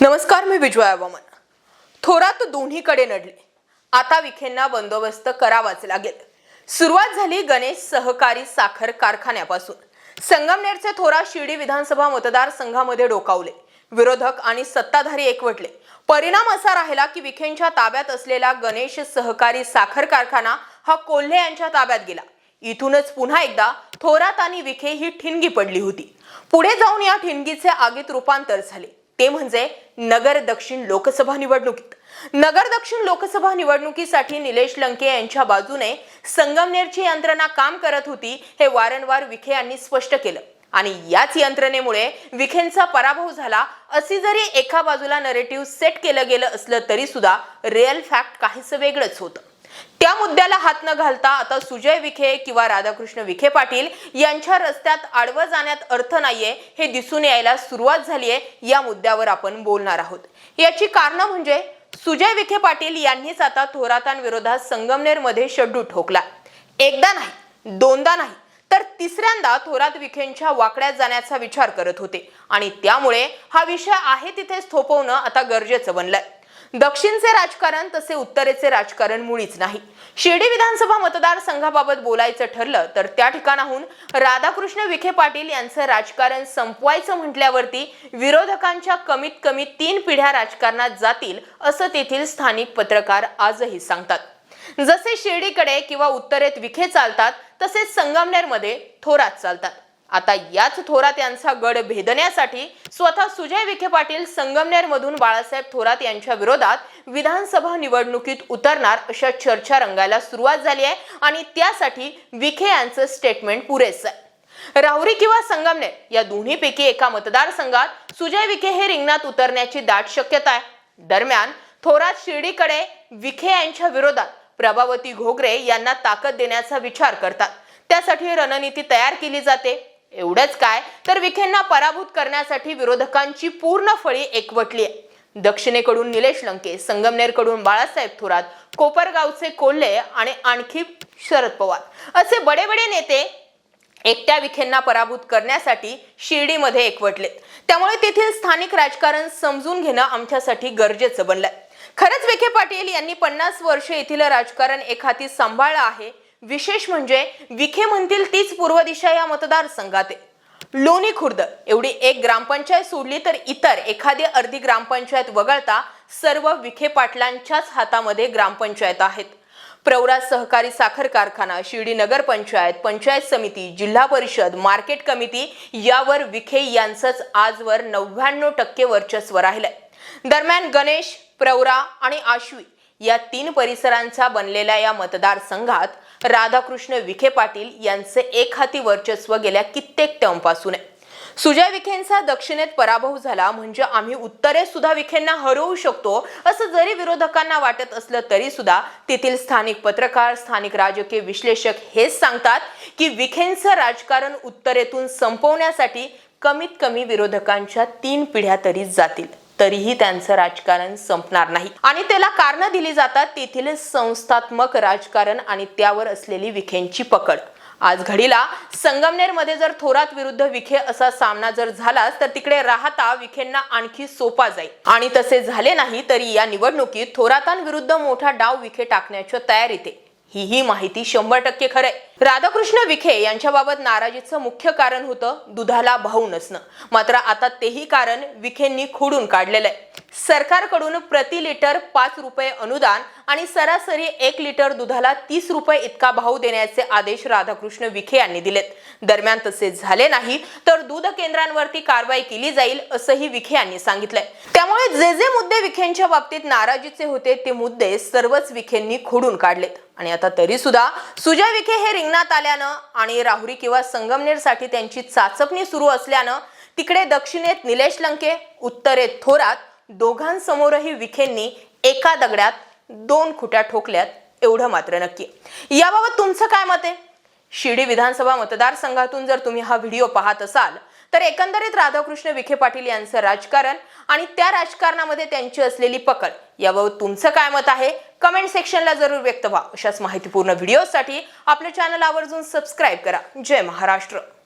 नमस्कार मी विजया वामन. थोरात दोन्हीकडे नडले. आता विखेंना बंदोबस्त करावाच लागेल. सुरुवात झाली गणेश सहकारी साखर कारखान्यापासून. संगमनेरचे थोरात शिर्डी विधानसभा मतदारसंघामध्ये डोकावले. विरोधक आणि सत्ताधारी एकवटले. परिणाम असा राहिला की विखेंच्या ताब्यात असलेला गणेश सहकारी साखर कारखाना हा कोल्हे यांच्या ताब्यात गेला. इथूनच पुन्हा एकदा थोरात आणि विखे ही ठिणगी पडली होती. पुढे जाऊन या ठिणगीचे आगीत रूपांतर झाले. ते म्हणजे नगर दक्षिण लोकसभा निवडणुकीत. नगर दक्षिण लोकसभा निवडणुकीसाठी निलेश लंके यांच्या बाजूने संगमनेरची यंत्रणा काम करत होती हे वारंवार विखे यांनी स्पष्ट केलं. आणि याच यंत्रणेमुळे विखेंचा पराभव झाला. अशी जरी एका बाजूला नरेटिव्ह सेट केलं गेलं असलं तरी सुद्धा रिअल फॅक्ट काहीसं वेगळंच होतं. त्या मुद्द्याला हात न घालता आता सुजय विखे किंवा राधाकृष्ण विखे पाटील यांच्या रस्त्यात आडवं जाण्यात अर्थ नाहीये हे दिसून यायला सुरुवात झालीये या मुद्द्यावर आपण बोलणार आहोत. याची कारणं म्हणजे सुजय विखे पाटील यांनीच आता थोरातांविरोधात संगमनेरमध्ये शड्डू ठोकला. एकदा नाही दोनदा नाही तर तिसऱ्यांदा थोरात विखेंच्या वाकड्यात जाण्याचा विचार करत होते. आणि त्यामुळे हा विषय आहे तिथेच थोपवणं आता गरजेचं बनलंय. दक्षिणचे राजकारण तसे उत्तरेचे राजकारण मुळीच नाही. शिर्डी विधानसभा मतदारसंघाबाबत बोलायचं ठरलं तर त्या ठिकाणाहून राधाकृष्ण विखे पाटील यांचं राजकारण संपवायचं म्हटल्यावरती विरोधकांच्या कमीत कमी तीन पिढ्या राजकारणात जातील असं तेथील स्थानिक पत्रकार आजही सांगतात. जसे शिर्डीकडे किंवा उत्तरेत विखे चालतात तसेच संगमनेरमध्ये थोरात चालतात. आता याच थोरात यांचा गड भेदण्यासाठी स्वतः सुजय विखे पाटील संगमनेर मधून बाळासाहेब थोरात यांच्या विरोधात विधानसभा निवडणुकीत उतरणार अशा चर्चा रंगायला सुरुवात झाली आहे आणि त्यासाठी विखे यांचं स्टेटमेंट पुरेसं आहे. राहुरी किंवा संगमनेर या दोन्हीपैकी एका मतदारसंघात सुजय विखे हे रिंगणात उतरण्याची दाट शक्यता आहे. दरम्यान थोरात शिर्डीकडे विखे यांच्या विरोधात प्रभावती घोगरे यांना ताकद देण्याचा विचार करतात. त्यासाठी रणनीती तयार केली जाते. एवढंच काय? तर विखेंना पराभूत करण्यासाठी विरोधकांची पूर्ण फळी एकवटली आहे. दक्षिणेकडून निलेश लंके संगमनेरकडून बाळासाहेब थोरात कोपरगावचे कोल्हे आणि आणखी शरद पवार. असे बडे बडे नेते एकट्या विखेंना पराभूत करण्यासाठी शिर्डीमध्ये एकवटलेत. त्यामुळे तेथील स्थानिक राजकारण समजून घेणं आमच्यासाठी गरजेचं बनलंय. खरंच विखे पाटील यांनी पन्नास वर्ष येथील राजकारण एक हाती सांभाळलं आहे विशेष म्हणजे विखे म्हणतील तीच पूर्व दिशा या मतदारसंघात. लोणी खुर्द एवढी एक ग्रामपंचायत सोडली तर इतर एखादी अर्धी ग्रामपंचायत वगळता सर्व विखे पाटलांच्याच हातामध्ये ग्रामपंचायत आहेत. प्रवरा सहकारी साखर कारखाना शिर्डी नगर पंचायत पंचायत समिती जिल्हा परिषद मार्केट कमिटी यावर विखे यांचंच आजवर नव्याण्णव टक्के वर्चस्व राहिलंय. दरम्यान गणेश प्रवरा आणि आश्वी या तीन परिसरांचा बनलेल्या या मतदारसंघात राधाकृष्ण विखे पाटील यांचे एक हाती वर्चस्व गेल्या कित्येक टर्मपासून आहे. सुजय विखेंचा दक्षिणेत पराभव झाला म्हणजे आम्ही उत्तरेत सुद्धा विखेंना हरवू शकतो असं जरी विरोधकांना वाटत असलं तरी सुद्धा तेथील स्थानिक पत्रकार स्थानिक राजकीय विश्लेषक हेच सांगतात की विखेंचं राजकारण उत्तरेतून संपवण्यासाठी कमीत कमी विरोधकांच्या तीन पिढ्या तरी जातील. तरीही त्यांचं राजकारण संपणार नाही. आणि त्याला कारण दिली जातात तेथील संस्थात्मक राजकारण आणि त्यावर असलेली विखेंची पकड. आज घडीला संगमनेरमध्ये जर थोरात विरुद्ध विखे असा सामना जर झालाच तर तिकडे राहता विखेंना आणखी सोपा जाईल. आणि तसे झाले नाही तरी या निवडणुकीत थोरातांविरुद्ध मोठा डाव विखे टाकण्याच्या तयारीत आहे. ही ही माहिती शंभर टक्के खरंय. राधाकृष्ण विखे यांच्याबाबत नाराजीचं मुख्य कारण होतं दुधाला भाऊ नसणं. मात्र आता तेही कारण विखेंनी खोडून काढलेलं आहे सरकारकडून प्रति लिटर पाच रुपये अनुदान आणि सरासरी एक लिटर दुधाला तीस रुपये इतका भाव देण्याचे आदेश राधाकृष्ण विखे यांनी दिलेत. दरम्यान तसे झाले नाही तर दूध केंद्रांवरती कारवाई केली जाईल असंही विखे यांनी सांगितलंय. त्यामुळे जे जे मुद्दे विखेंच्या बाबतीत नाराजीचे होते ते मुद्दे सर्वच विखेंनी खोडून काढलेत. आणि आता तरी सुद्धा सुजय विखे हे रिंगणात आल्यानं आणि राहुरी किंवा संगमनेरसाठी त्यांची चाचपणी सुरू असल्यानं तिकडे दक्षिणेत निलेश लंके उत्तरेत थोरात दोघांसमोरही विखेंनी एका दगड्यात दोन खुट्या ठोकल्यात एवढं मात्र नक्की. याबाबत तुमचं काय मत आहे? शिर्डी विधानसभा मतदारसंघातून जर तुम्ही हा व्हिडिओ पाहत असाल तर एकंदरीत राधाकृष्ण विखे पाटील यांचं राजकारण आणि त्या राजकारणामध्ये त्यांची असलेली पकड याबाबत तुमचं काय मत आहे? कमेंट सेक्शनला जरूर व्यक्त व्हा. अशाच माहितीपूर्ण व्हिडिओसाठी आपल्या चॅनल आवर्जून सबस्क्राईब करा. जय महाराष्ट्र.